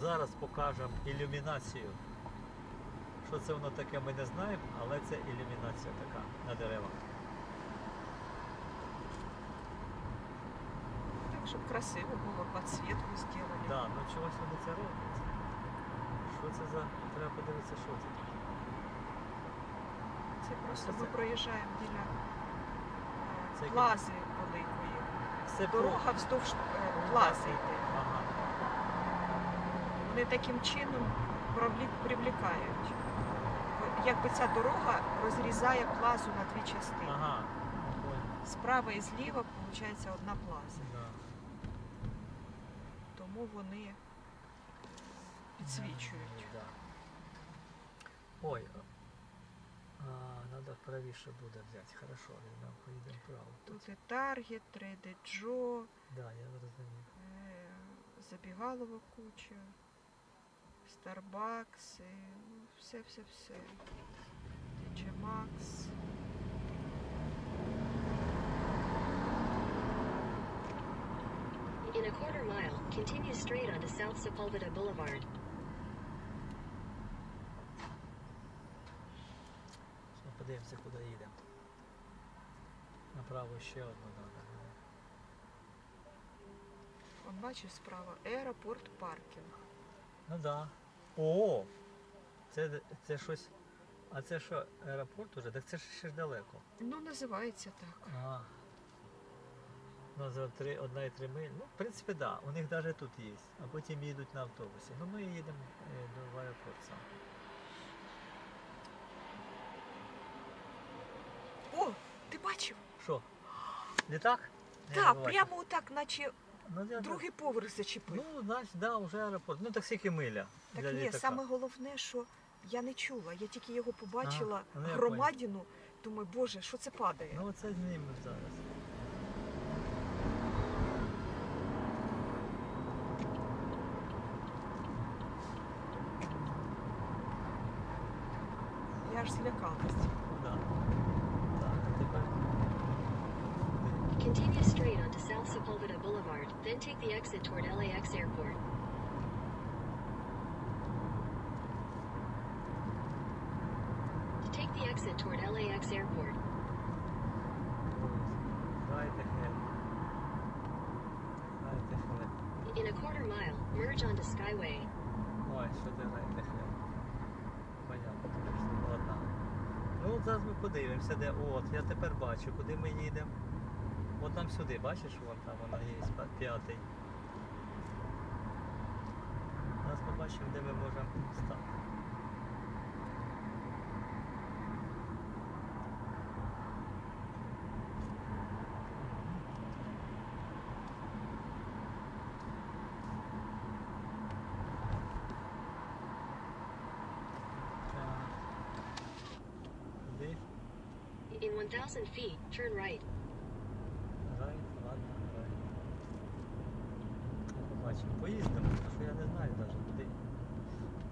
зараз покажемо ілюмінацію. Що це воно таке, ми не знаємо, але це ілюмінація така на деревах. Так, щоб красиво було, підсвітку зробили. Да, ну чогось вони це роблять. Що це за. Треба подивитися, що це таке. Це просто ми проїжджаємо біля Це е, плази великої. Це Дорога вздовж е, плази йде. Вони таким чином привлікають. Якби ця дорога розрізає плазу на дві частини. Ага. Справа і зліва виходить одна плаза. да. Тому вони підсвічують. Да. Ой. А, треба правіше буде взяти. Хорошо, візьмемо, поїдемо право. Тут і Target, Trader Joe, Да, я зрозумів. е, забігалова куча, Starbucks, все-все-все. Maxx. In a quarter mile, continue straight onto South Sepulveda Boulevard. Подивимося, куди їдемо. Направо ще одну. Он бачиш справа, аеропорт паркінг. Ну так. Да. О! Це, це щось. А це що, аеропорт уже? Так це ж ще ж далеко. Ну, називається так. А. Ну, за три, одна і три милі. Ну, в принципі, так. Да. У них навіть тут є. А потім їдуть на автобусі. Ну ми їдемо е, до аеропорт сам. О, ти бачив? Що? Літак? Не Так, бачив. прямо отак, наче Ну, я другий поверх зачепив. Ну, значить, да, вже аеропорт. Ну так скільки миля. Так ні, літака. саме головне, що я не чула. Я тільки його побачила, ну, я громадіну. Думаю, боже, що це падає? Ну оце знімемо зараз. Я аж злякалась. Да. Так, а тепер. Continue straight onto South Sepulveda Boulevard, then take the exit toward LAX Airport. Take the exit toward LAX Airport. Дайте хлеб. Дайте хлеб. In a quarter mile, merge onto Skyway. Ой, що ти дайте. Понятно, що. Ну от зараз ми подивимося, де. От, я тепер бачу, куди ми їдемо. От там сюди, бачиш, вон там вона є п'ятий. Зараз побачимо, де ми можемо стати. Так. Куди? In 1,000 feet, turn right. Рай, ладно, рай. Побачимо. Поїздимо, тому що я не знаю навіть куди.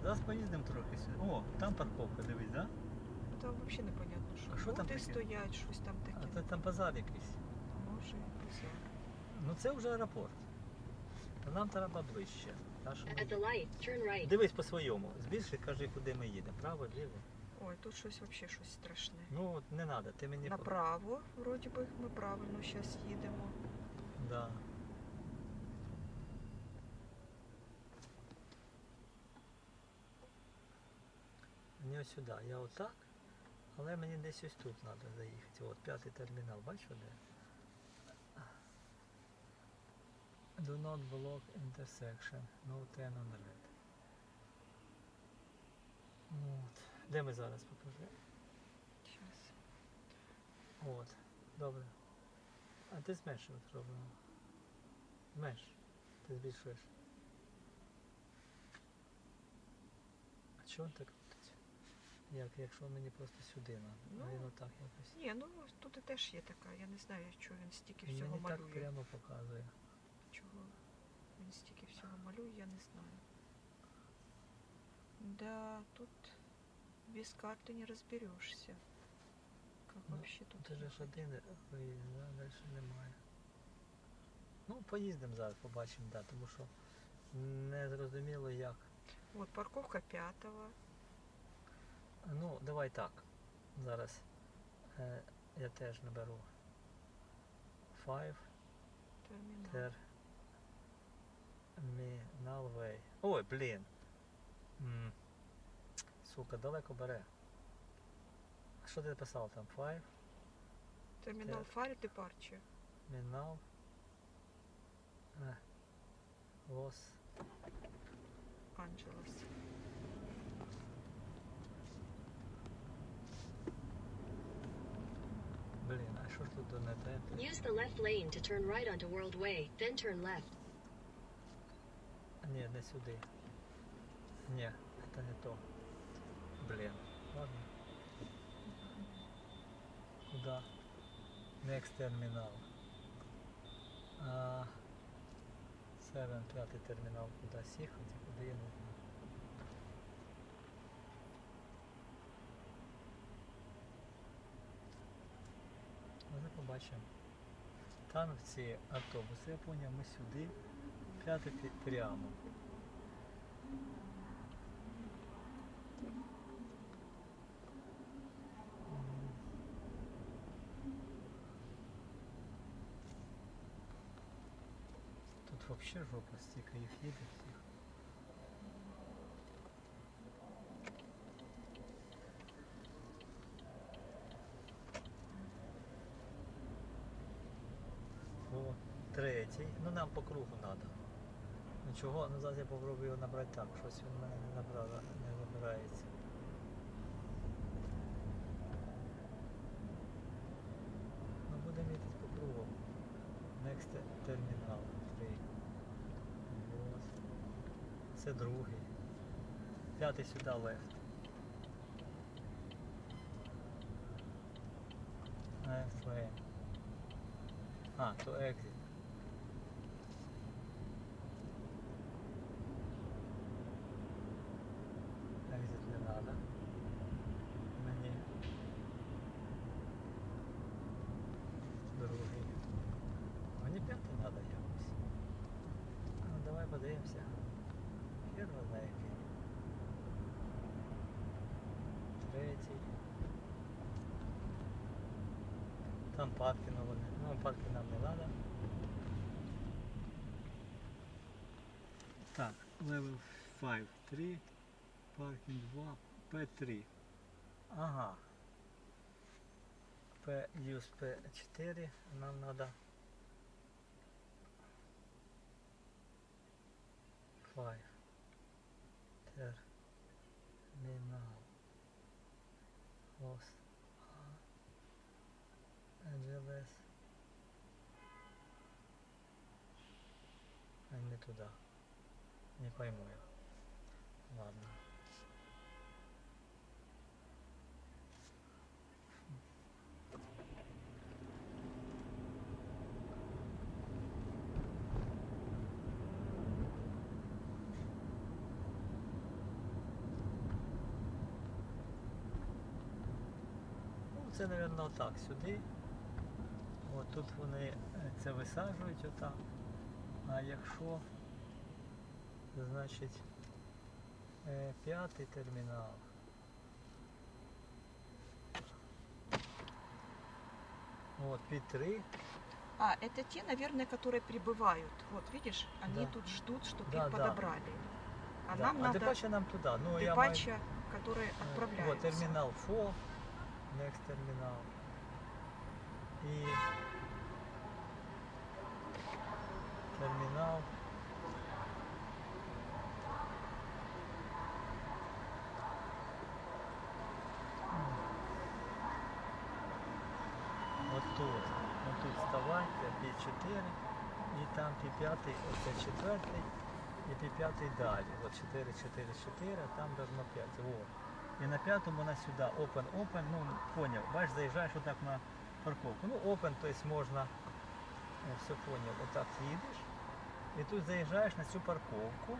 Зараз поїздимо трохи сюди. О, там парковка, дивись, да? Там взагалі непонятно, що. А що там Люди таке? стоять, щось там таке. А це там базар якийсь. Може, базар. Ну це вже аеропорт. Та нам треба ближче. Та, що ми At the light, turn right. Дивись по-своєму. Збільши, кажи, куди ми їдемо. Право, ліво. Ой, тут щось взагалі щось страшне. Ну от не треба, ти мені Направо, вроді би, ми правильно зараз їдемо. Да. Мені ось сюди. Я отак, але мені десь ось тут треба заїхати. От п'ятий термінал, бачиш де? Do not block intersection. No turn on red. От. Де ми зараз покажи? Щас. От. Добре. А ти зменшив зробимо. Зменш. Ти збільшуєш. А чого він так крутиться? Як, якщо мені просто сюди треба. Ну, а він отак якось. Ні, ну тут і теж є така. Я не знаю, чого він стільки Він всього мені так прямо показує. Чого він стільки всього малює, я не знаю. Да, тут без карты не разберешься. Как Ну, вообще тут Це ж один виїзд, да? далі немає. Ну, поїздимо зараз, побачимо, да, тому що Не зрозуміло як. Вот парковка пятого. Ну, давай так. Зараз е, я теж наберу. Five. Terminal Way. Ой, блін. М, Сука, далеко бере. А що ти писав там? Five Терминал Тер- Фарит и Парчи. Terminal е, Los Анджелес. Блін, а що ж тут до не те? Use the left lane to turn right onto World Way, then turn left. Ні, не сюди. Ні, це не то. Блін. Ладно. Куда? Next terminal. А, Seven, п'ятий термінал. Куди сіхати, куди я не. Ми побачимо. Там ці автобуси, я поняв, ми сюди. П'ятий прямо. М. Тут вообще жопа стільки їх їде всіх. О, третій. Ну нам по кругу треба. Ну чого? Ну зараз я попробую його набрати так. Щось він мене не набрав, не набирається. Ну будемо їхати по кругу. Next термінал. Три. Вот. Це другий. П'ятий сюди лефт. Left. А, то exit. Exit не надо. Мені. Другий. Мені п'ятий надо якось. Ну давай подивимося. Хер його знає який. Третій. Там паркінг вони. Ну паркінг нам не надо. Так, level 5, 3, паркінг 2, P3. Ага. P, use P4 нам надо 5 terminal Angeles. А не туда не пойму я. Ладно. Ну, це, мабуть, отак сюди. От тут вони е, це висаджують отак. А якщо, значить, е, п'ятий термінал. От, під три. А, это те, наверное, которые прибывают. Вот, видишь, они Да. тут ждут, чтобы Да, их да. подобрали. А да. нам а надо Депача нам туди. Ну, я маю... Депача, которые Е, отправляются. Вот термінал FO, next термінал. І термінал. От тут. От тут вставайте, пі 4 і там пі 5, оце четвертий, і пі 5 далі. От 4, 4, 4, а там должно 5. О. І на п'ятому на сюди open, open, ну поняв, бачиш, заїжджаєш отак на парковку. Ну open, то есть можна, е, все поняв, отак їдеш. І тут заїжджаєш на цю парковку.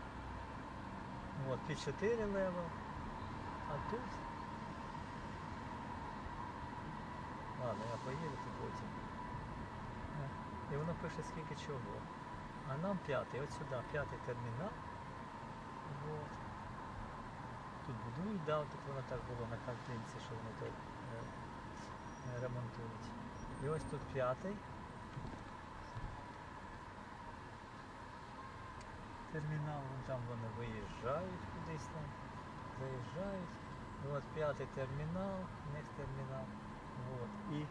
От, під 4 левел. А тут. Ладно, я поїду тут потім. І воно пише скільки чого. А нам п'ятий, от сюди, п'ятий термінал. Вот. Тут будують, да, тут воно так було на картинці, що вони тут е, ремонтують. І ось тут п'ятий. Термінал, вон там вони виїжджають кудись там, заїжджають. І от п'ятий термінал, next термінал. Вот. І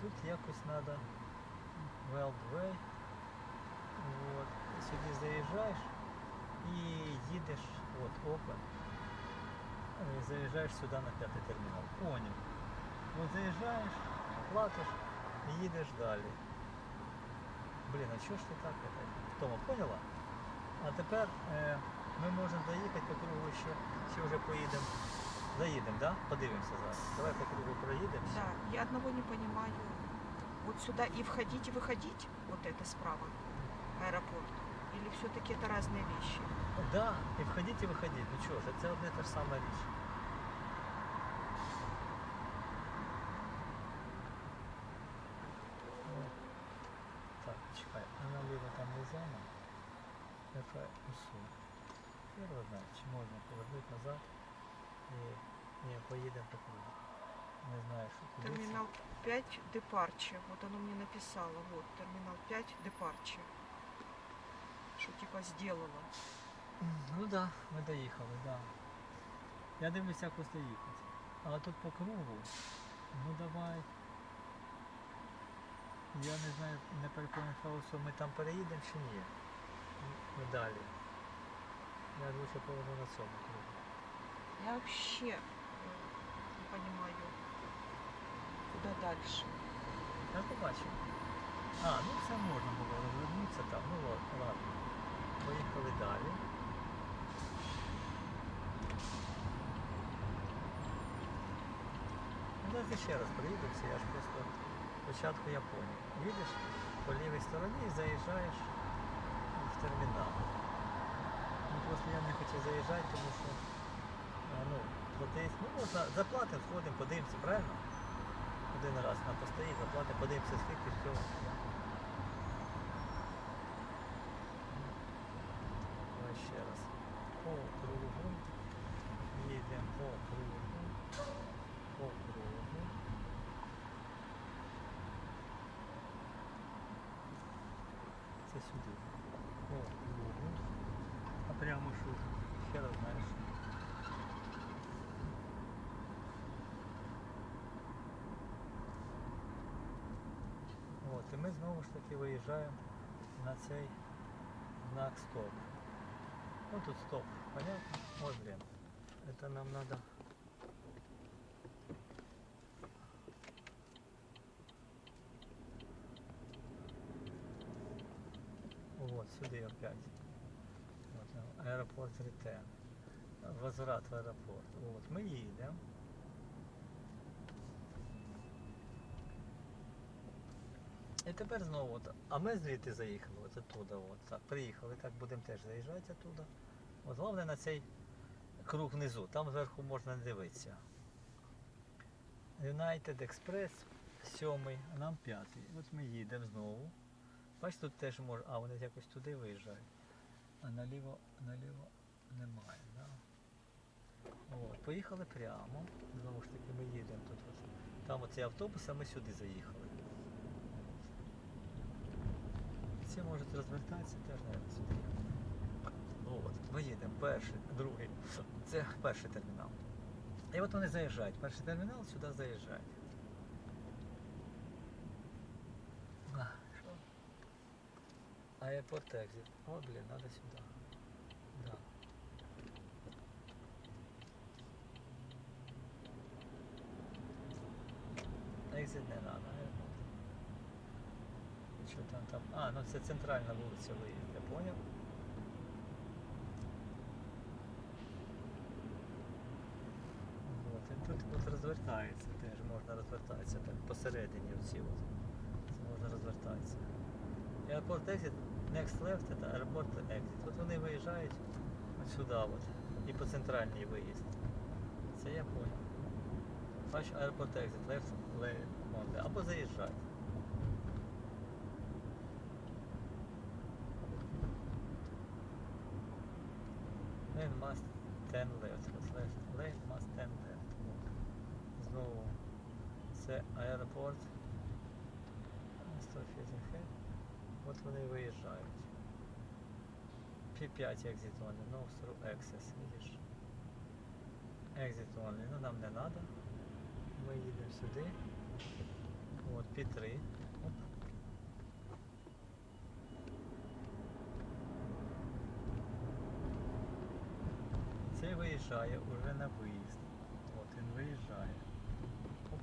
тут якось треба Wild Way. Вот. Сюди заїжджаєш і їдеш, от Open. Е, Заїжджаєш сюди на п'ятий термінал. Поняв. От заїжджаєш, платиш і їдеш далі. Блін, а чого ж ти так? это? Тома, поняла? А тепер е, ми можемо доїхати по кругу ще, чи вже поїдемо. Заїдемо, да? Подивимося зараз. Давай по кругу проїдемося. Да, я одного не понимаю. Вот сюда и входить, и выходить, вот это справа, аэропорт. Или все-таки это разные вещи? Да, і входіть, і виходіть. Ну чого ж, це одне та ж сама річ. О, Так, чекай, а наліво там не зона. Яка усу. Я не знаю, чи можна повернути назад і ні, поїдемо по кругу. Не знаю, що куди це. Терминал 5 депарче. Вот оно мне написало. Вот, терминал 5 депарче. Что типа сделала. Ну да, ми доїхали, да. Я дивлюся, як ось доїхати. Але тут по кругу. Ну давай. Я не знаю, не переконаний, що ми там переїдемо чи ні. Ми далі. Я лучше поверну на цьому кругу. Я вообще э, не понимаю, куда дальше. Я побачив. А, ну це можна було розвернутися там. Ну ладно. Поїхали далі. Ну, давайте ще раз проїдемося, я ж просто спочатку я поняв. Їдеш по лівій стороні і заїжджаєш термінал. Ну, просто я не хотів заїжджати, тому що ну, платить, ну можна заплатимо, сходимо, подивимося, правильно? Один раз на постоїть, заплатимо, подивимося, скільки всього. Знову ж таки виїжджаємо на цей знак стоп. Ну тут стоп, понятно? Вот блин. Это нам надо. Вот, сюда опять. Вот, ну, аэропорт Ретен. Возврат в аэропорт. Вот, мы едем. І тепер знову, от, а ми звідти заїхали, от оттуда, от, так, приїхали, так будемо теж заїжджати оттуда. От головне на цей круг внизу, там зверху можна дивитися. United Express сьомий, а нам п'ятий. От ми їдемо знову. Бачите, тут теж може. А, вони якось туди виїжджають. А наліво, наліво немає, да? От, поїхали прямо. Знову ж таки ми їдемо тут. От. Там оцей автобус, а ми сюди заїхали. Ці можуть розвертатися теж навіть сюди. Ну от, ми їдемо, перший, другий. Це перший термінал. І от вони заїжджають. Перший термінал сюди заїжджають. А? Аеропорт екзит. О, блін, треба сюди. Да. Екзит не треба. Там? А, ну це центральна вулиця виїзд, я поняв. Вот, і тут от розвертається теж, можна розвертатися так посередині оці от. Це можна розвертатися. Аеропорт exit, next left, це аеропорт exit. От вони виїжджають от сюди от. І по центральній виїзд. Це я поняв. Бач, аеропорт exit, left, left, only. або заїжджати. Lane must turn left. Left? Lane must turn left. Знову. Це аеропорт. Stop using. От вони виїжджають. P5 exit only. No through access. Видиш? Exit only. Ну нам не треба. Ми їдемо сюди. От P3. Оп. Цей виїжджає уже на виїзд. От він виїжджає. Оп.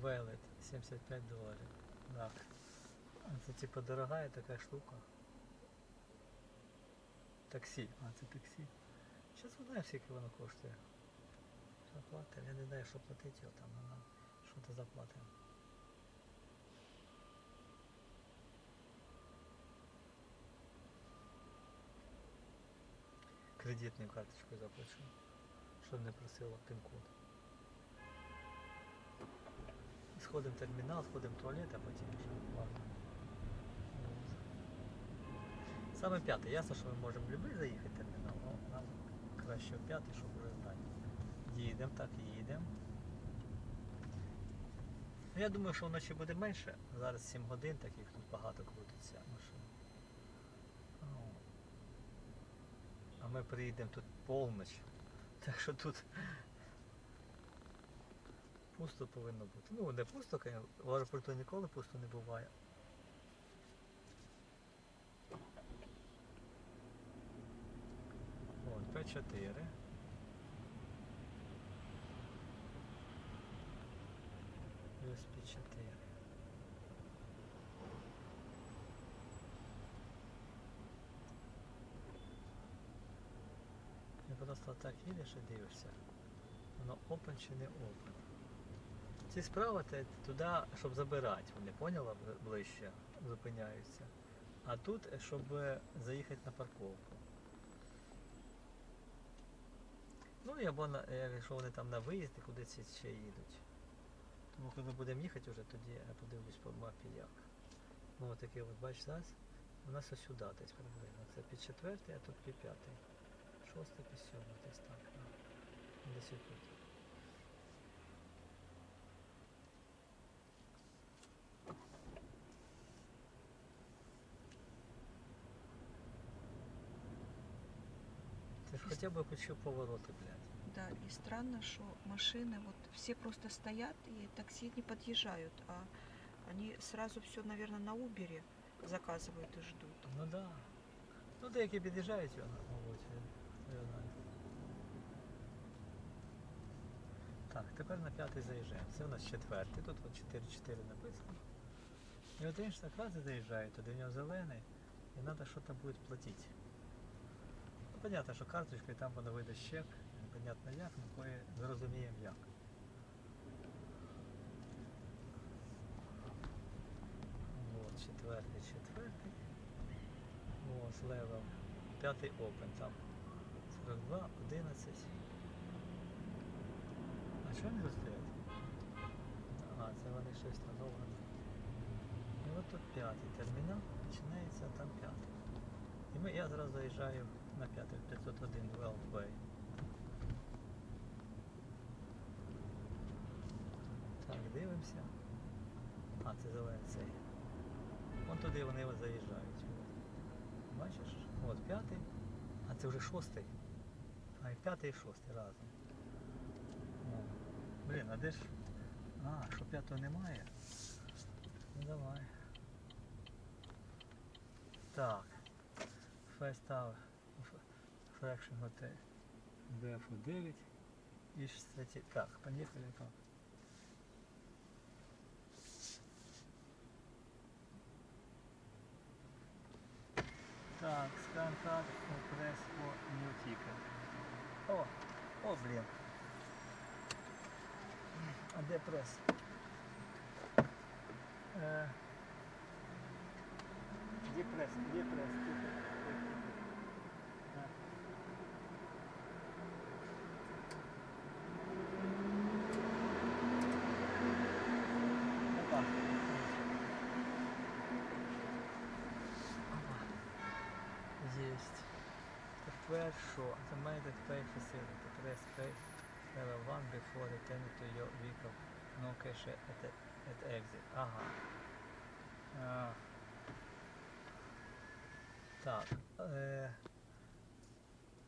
Велет 75 доларів. Так. Це типа дорогая така штука. Таксі. А, це таксі. Зараз знаю, скільки воно коштує. Що платимо? Я не знаю, що платити його там, але нам що-то заплатимо. Кредитною карточкою заплачу. Щоб не просило пін-код. Сходимо в термінал, сходимо в туалет, а потім вже ладно. Саме п'яте. Ясно, що ми можемо в любий заїхати термінал, але нам краще в п'ятий, щоб вже знати. Їдемо, так їдемо. Ну, Я думаю, що вночі буде менше. Зараз 7 годин, таких тут багато крутиться машин. О. А ми приїдемо тут полніч. Так що тут пусто повинно бути. Ну, не пусто, в аеропорту ніколи пусто не буває. От, П4. Плюс П4. І просто так їдеш і дивишся. Воно open чи не open. Ці справи туди, щоб забирати, вони поняла ближче, зупиняються. А тут, е, щоб заїхати на парковку. Ну або на, е, якщо вони там на виїзді, куди ці ще їдуть. Тому коли будемо їхати вже, тоді я подивлюсь по мапі як. Ну от таке от бачиш зараз. У нас ось сюди десь приблизно. Це під четвертий, а тут під п'ятий. Шостий, під сьомий, десь так. Да. Десь отут. Це ж хоча б хочу повороти, блядь. Да, и странно, что машины вот все просто стоят и такси не подъезжают, а они сразу все, наверное, на Убере заказывают и ждут. Ну да. Ну деякі під'їжджають його, мабуть, я знаю. Так, тепер на п'ятий заїжджаємо. Це у нас четвертий, тут от 4-4 написано. І от ж так раз і заїжджає, туди в нього зелений, і треба щось буде платити. Ну, понятно, що карточкою там воно вийде чек, непонятно як, але ми зрозуміємо як. Вот, четвертий, четвертий. Ось левел. П'ятий open там. 42, 11. А що вони стоять? А, це вони щось надовго. І от тут п'ятий термінал, починається там п'ятий. І ми, я зараз заїжджаю на п'ятий, 501 Well Way. Так, дивимося. А, це зелений цей. Вон туди вони заїжджають. Бачиш? От п'ятий, а це вже шостий. А і п'ятий і шостий разом. О. Блін, а де ж? А, що п'ятого немає? Ну давай. Так. First Tower. Fraction Hotel. BFO 9. І 63. Так, поїхали так. Так, card, press for new ticket. О, о, блін. А де прес? Е, Де прес? Де прес? Що? Automated pay facility. Press pay level 1 before returning to your vehicle. No cash at, at exit. Ага. А. Так. Е,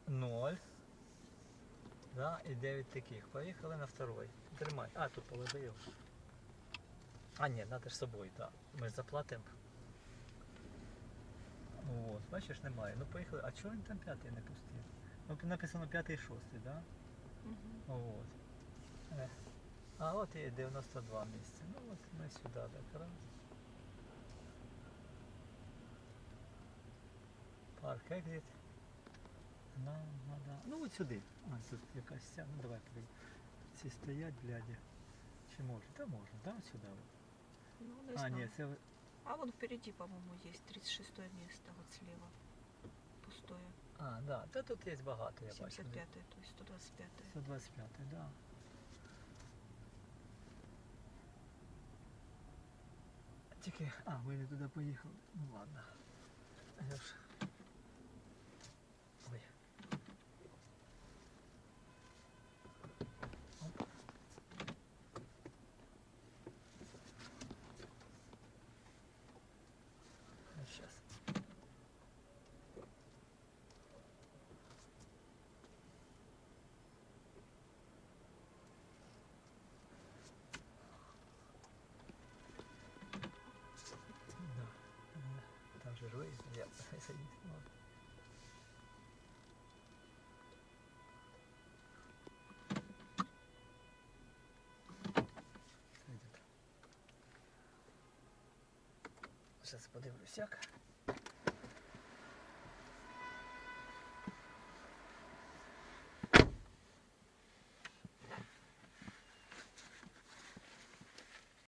0. Да, і 9 таких. Поїхали на второй. Тримай. А, тут положи. А, ні, надо ж собою, так. Ми заплатимо. От, бачиш, немає. Ну поїхали. А чого він там п'ятий не пустив? Ну написано п'ятий шостий, так? Да? От. Е. А от і 92 місця. Ну от ми сюди так раз. Парк екзит. Нам надо. Ну от сюди. А, тут якась ця. Ну давай прийди. Ці стоять, блядь. Чи можна? Та можна, да, от сюди. Ну, А, ні, це А вон впереди, по-моему, есть 36 место, вот слева. Пустое. А, да. Та тут є багато, я бачу. 75 то есть 125 125, да. Тільки. А, ми не туди поїхали. Ну ладно. Я ж. Ой. Оп. Ну, Сейчас. Да. Е, Yep, I. Ладно. Зараз подивлюсь як.